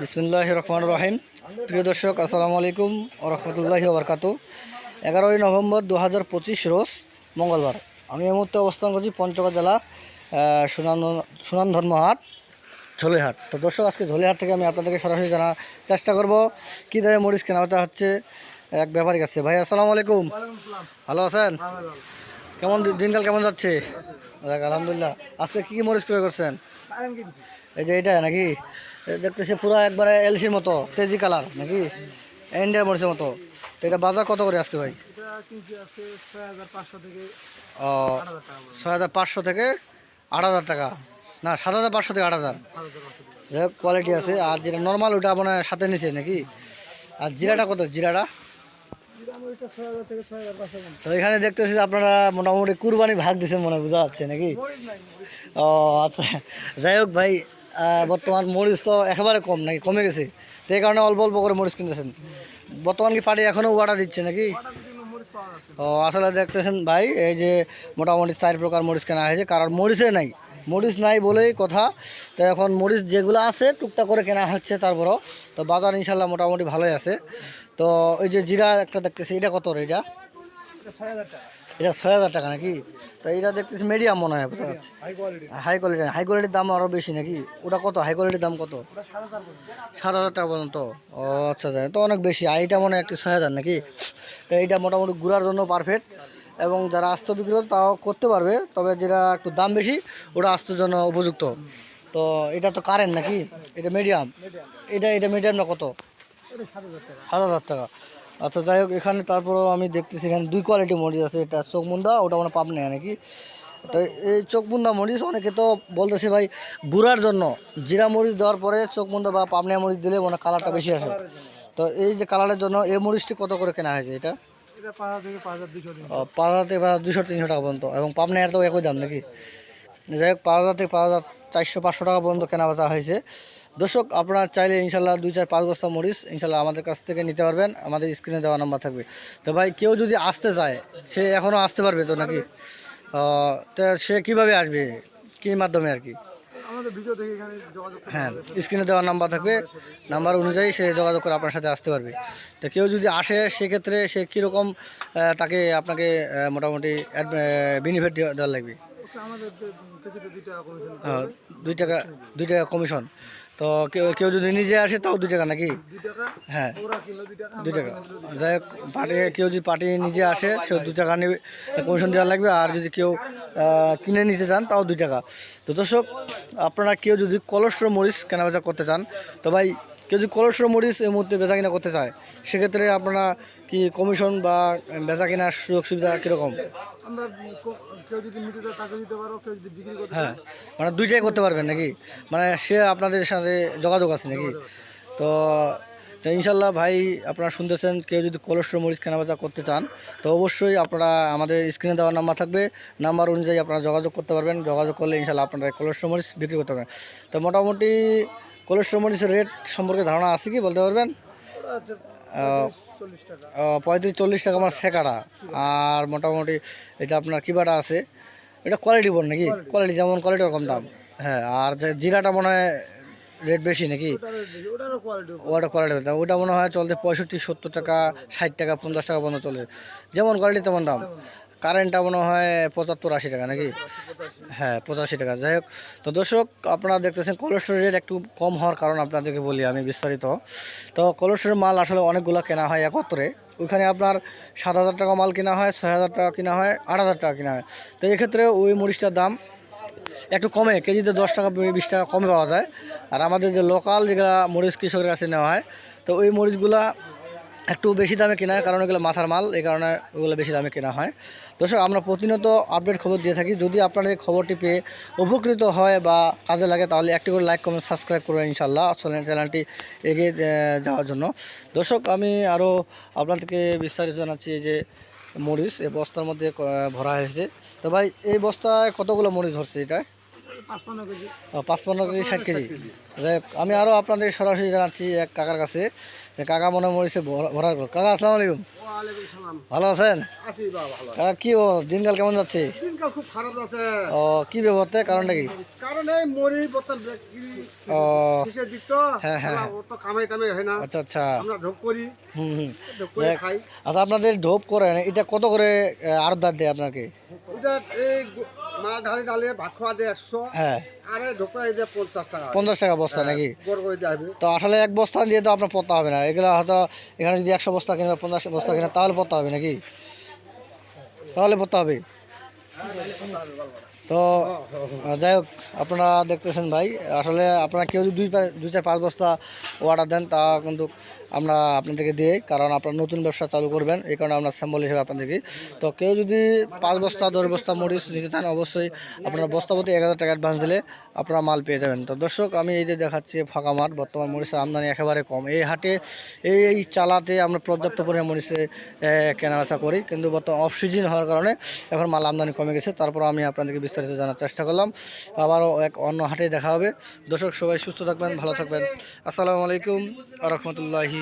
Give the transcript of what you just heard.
বিসমুল্লাহ রহমান রহিম। প্রিয় দর্শক আসসালামু আলাইকুম ও রহমতুল্লাহি বরকাত এগারোই নভেম্বর দু হাজার পঁচিশ রোজ মঙ্গলবার। আমি এই মুহূর্তে অবস্থান করছি পঞ্চগড় জেলা আহ, সুনাম সুনাম ধর্মহাট ঝোলেহাট। তো দর্শক আজকে ঝোলেহাট থেকে আমি আপনাদেরকে সরাসরি জানার চেষ্টা করব। কী দামে মরিচ কেনা বেচা হচ্ছে? এক ব্যাপারী কাছে। ভাই আসসালামু আলাইকুম। ভালো আছেন? কেমন দিনকাল কেমন যাচ্ছে? আলহামদুলিল্লাহ। আজকে কী কী মরিচ ক্রয় করছেন? এই যে এটা নাকি? দেখতেছি পুরো একবারে এলসির মতো, তেজি কালার নাকি? ইন্ডিয়ার মরিচের মতো। তো এটা বাজার কত করে আজকে ভাই? ও, ছয় হাজার পাঁচশো থেকে আট হাজার টাকা। না, সাত হাজার পাঁচশো থেকে আট হাজার। কোয়ালিটি আছে। আর যেটা নর্মাল ওটা আপনার সাথে নিচে নাকি? আর জিরাটা কত? জিরাটা? তো এখানে দেখতেছি আপনারা মোটামুটি কুরবানি ভাগ দিচ্ছেন মনে বোঝা যাচ্ছে নাকি? ও আচ্ছা। যাই হোক ভাই বর্তমান মরিচ তো একেবারে কম নাকি কমে গেছে। তো এই কারণে অল্প অল্প করে মরিচ কিনতেছেন। বর্তমান কি পার্টি এখনও ওয়াটা দিচ্ছে নাকি? ও আসলে দেখতেছেন ভাই এই যে মোটামুটি চার প্রকার মরিচ কেনা হয়েছে কারণ মরিচে নাই। মরিচ নাই বলেই কথা। তো এখন মরিচ যেগুলো আছে টুকটাক করে কেনা হচ্ছে তারপরও। তো বাজার ইনশাল্লাহ মোটামুটি ভালোই আছে। তো ওই যে জিরা একটা দেখতেছি এটা কত রে এটা? এটা ছয় হাজার টাকা। এটা নাকি? তো এটা দেখতেছি মিডিয়াম মনে হয় বোঝা যাচ্ছে হাই কোয়ালিটি হাই কোয়ালিটির দাম আরও বেশি নাকি? ওটা কত? হাই কোয়ালিটির দাম কত? সাত হাজার টাকা পর্যন্ত। ও আচ্ছা আচ্ছা। তো অনেক বেশি। আর এইটা মনে হয় একটু ছয় হাজার নাকি? তো এইটা মোটামুটি ঘোরার জন্য পারফেক্ট এবং যারা আস্ত বিক্রি করে তাও করতে পারবে। তবে যেটা একটু দাম বেশি ওটা আস্তের জন্য উপযুক্ত। তো এটা তো কারেন্ট নাকি? এটা মিডিয়াম এটা এটা মিডিয়াম না কত? এটা সাত হাজার টাকা। আচ্ছা যাই হোক এখানে তারপরেও আমি দেখতেছি এখানে দুই কোয়ালিটি মরিচ আছে। এটা চোখমুন্দা ওটা মানে পাব না নাকি? তো এই চোখমুন্দা মরিচ অনেকে তো বলতেছে ভাই গুড়ার জন্য। জিরা মরিচ দেওয়ার পরে চোখমুন্দা বা পাবনা মরিচ দিলে মানে কালারটা বেশি আসে। তো এই যে কালারের জন্য এই মরিচটি কত করে কেনা হয়েছে এটা? পাঁচ হাজার থেকে পাঁচ হাজার দুশো তিনশো। টাকা পর্যন্ত। এবং পাবনার তো একই দাম নাকি? যাই হোক পাঁচ হাজার থেকে পাঁচ হাজার চারশো পাঁচশো টাকা পর্যন্ত কেনা বেচা হয়েছে। দর্শক আপনারা চাইলে ইনশাল্লাহ দুই চার পাঁচ বস্তা মরিচ ইনশাল্লাহ আমাদের কাছ থেকে নিতে পারবেন। আমাদের স্ক্রিনে দেওয়া নাম্বার থাকবে। তো ভাই কেউ যদি আসতে চায় সে এখনও আসতে পারবে তো নাকি? তো সে কীভাবে আসবে? কী মাধ্যমে আর কি? হ্যাঁ স্ক্রিনে দেওয়া নাম্বার থাকবে। নাম্বার অনুযায়ী সে যোগাযোগ করে আপনার সাথে আসতে পারবে। তো কেউ যদি আসে সেক্ষেত্রে সে কীরকম তাকে আপনাকে মোটামুটি বেনিফিট দেওয়া লাগবে? দুই টাকা। দুই টাকা দুই টাকা কমিশন তো কেউ কেউ যদি নিজে আসে তাও দুই টাকা নাকি? হ্যাঁ। দুই টাকা দুই দুই। যাই হোক পার্টি কেউ যদি পার্টি নিজে আসে সে দু টাকা নেবে কমিশন দেওয়া লাগবে। আর যদি কেউ কিনে নিতে চান তাও দুই টাকা। তো দর্শক আপনারা কেউ যদি কলস্ট্র মরিচ কেনাবেচা করতে চান তো ভাই কেউ যদি কলস্ট্র মরিচ এই মুহূর্তে বেচা কিনা করতে চায় সেক্ষেত্রে আপনারা কি কমিশন বা বেচা কেনার সুযোগ সুবিধা কীরকম? আমরা কেউ যদি নিতে চায় তাকে দিতে পারো কেউ যদি বিক্রি করতে হ্যাঁ মানে দুইটাই করতে পারবেন নাকি? মানে সে আপনাদের সাথে যোগাযোগ আছে নাকি? তো তো ইনশাল্লাহ ভাই আপনারা শুনতেছেন কেউ যদি কোলেস্ট্রল মরিচ কেনাবেচা করতে চান তো অবশ্যই আপনারা আমাদের স্ক্রিনে দেওয়া নাম্বার থাকবে। নাম্বার অনুযায়ী আপনারা যোগাযোগ করতে পারবেন। যোগাযোগ করলে ইনশাল্লাহ আপনারা কোলেস্ট্রল মরিচ বিক্রি করতে পারবেন। তো মোটামুটি কোলেস্ট্রল মরিচের রেট সম্পর্কে ধারণা আছে কি বলতে পারবেন? পঁয়ত্রিশ চল্লিশ টাকা আমার সেকাটা আর মোটামুটি এটা আপনার কিবাটা আছে? এটা কোয়ালিটি বল নাকি? কোয়ালিটি যেমন কোয়ালিটি ওরকম দাম। হ্যাঁ আর যে জিরাটা মনে হয় রেট বেশি নাকি? ওটা কোয়ালিটি দাম ওটা মনে হয় চলতে পঁয়ষট্টি সত্তর টাকা ষাট টাকা পঞ্চাশ টাকা পর্যন্ত চলে যেমন কোয়ালিটি তেমন দাম। কারেন্টটা মনে হয় পঁচাত্তর আশি টাকা নাকি? হ্যাঁ পঁচাশি টাকা। যাই হোক, তো দর্শক, আপনারা দেখতেছেন কোলেস্ট্রল রেট একটু কম হওয়ার কারণ আপনাদেরকে বলি আমি বিস্তারিত। তো কোলেস্ট্রল মাল আসলে অনেকগুলো কেনা হয় একত্রে। ওইখানে আপনার সাত হাজার টাকা মাল কেনা হয়, ছয় হাজার টাকা কেনা হয়, আট হাজার টাকা কেনা হয়। তো এক্ষেত্রে ওই মরিচটার দাম একটু কমে, কেজিতে দশ টাকা, বিশ টাকা কমে পাওয়া যায়। আর আমাদের যে লোকাল যেগুলো মরিচ কৃষকের কাছে নেওয়া হয়, তো ওই মরিচগুলা একটু বেশি দামে কেনা হয় কারণ এগুলো মাথার মাল, এই কারণে ওগুলো বেশি দামে কেনা হয়। দর্শক, আমরা প্রতিনিয়ত আপডেট খবর দিয়ে থাকি। যদি আপনাদের খবরটি পেয়ে উপকৃত হয় বা কাজে লাগে, তাহলে একটি করে লাইক কমেন্ট সাবস্ক্রাইব করবেন ইনশাল্লাহ চ্যানেল- চ্যানেলটি এগিয়ে যাওয়ার জন্য। দর্শক, আমি আরও আপনাদেরকে বিস্তারিত জানাচ্ছি যে মরিচ, এই বস্তার মধ্যে ভরা হয়েছে। তো ভাই, এই বস্তায় কতগুলো মরিচ ধরছে এটা? পাঁচপান্ন কেজি। কেজি ষাট কেজি। যাই আমি আরও আপনাদের সরাসরি জানাচ্ছি এক কাকার কাছে। যে কাকা মনে মরেছে ভরার পর কাকা আসসালামু আলাইকুম। ভালো আছেন? আছি কাকা কি ও দিনকাল কেমন যাচ্ছে? খুব খারাপ যাচ্ছে। ও কি ব্যবহারতে কারণটা কি? কারণ এই মরি বোতল ও শেষের দিক তো হ্যাঁ, হ্যাঁ, তো কামাই টামাই হয় না। আচ্ছা আচ্ছা। আমরা ঢোক করি। হুম হুম। করে দেখ। খাই। আচ্ছা আপনাদের ঢোপ করেন এটা কত করে আরদার দেয় আপনাকে? এটা এই গো- মাল ঢালে ভাত খাওয়া দেয় একশো হ্যাঁ। আরে করে পঞ্চাশ টাকা। পঞ্চাশ টাকা বস্তা নাকি? দেবে তো আসলে এক বস্তা দিয়ে তো আপনার পড়তে হবে না। এগুলো হয়তো এখানে যদি একশো বস্তা কিনবে পঞ্চাশ বস্তা কিনে তাহলে পড়তে হবে নাকি? তাহলে পড়তে হবে। তো যাই হোক, আপনারা দেখতেছেন ভাই, আসলে আপনারা কেউ যদি দুই দুই চার পাঁচ বস্তা অর্ডার দেন, তা কিন্তু আমরা আপনাদেরকে দিই, কারণ আপনারা নতুন ব্যবসা চালু করবেন, এই কারণে আমরা স্যাম্বল হিসেবে আপনাদেরকে তো কেউ যদি পাঁচ বস্তা, দশ বস্তা মরিচ নিতে চান, অবশ্যই আপনারা বস্তা প্রতি এক হাজার টাকা অ্যাডভান্স দিলে আপনারা মাল পেয়ে যাবেন। তো দর্শক, আমি এই যে দেখাচ্ছি ফাঁকা মাঠ, বর্তমান মরিচের আমদানি একেবারে কম। এই হাটে, এই এই চালাতে আমরা পর্যাপ্ত পরিমাণ মরিচে কেনাবেচা করি, কিন্তু বর্তমান অফ সিজন হওয়ার কারণে এখন মাল আমদানি কমে গেছে। তারপর আমি আপনাদেরকে বিস্তারিত জানার চেষ্টা করলাম। আবারও এক অন্য হাটে দেখা হবে। দর্শক, সবাই সুস্থ থাকবেন, ভালো থাকবেন। আসসালামু আলাইকুম রহমতুল্লাহি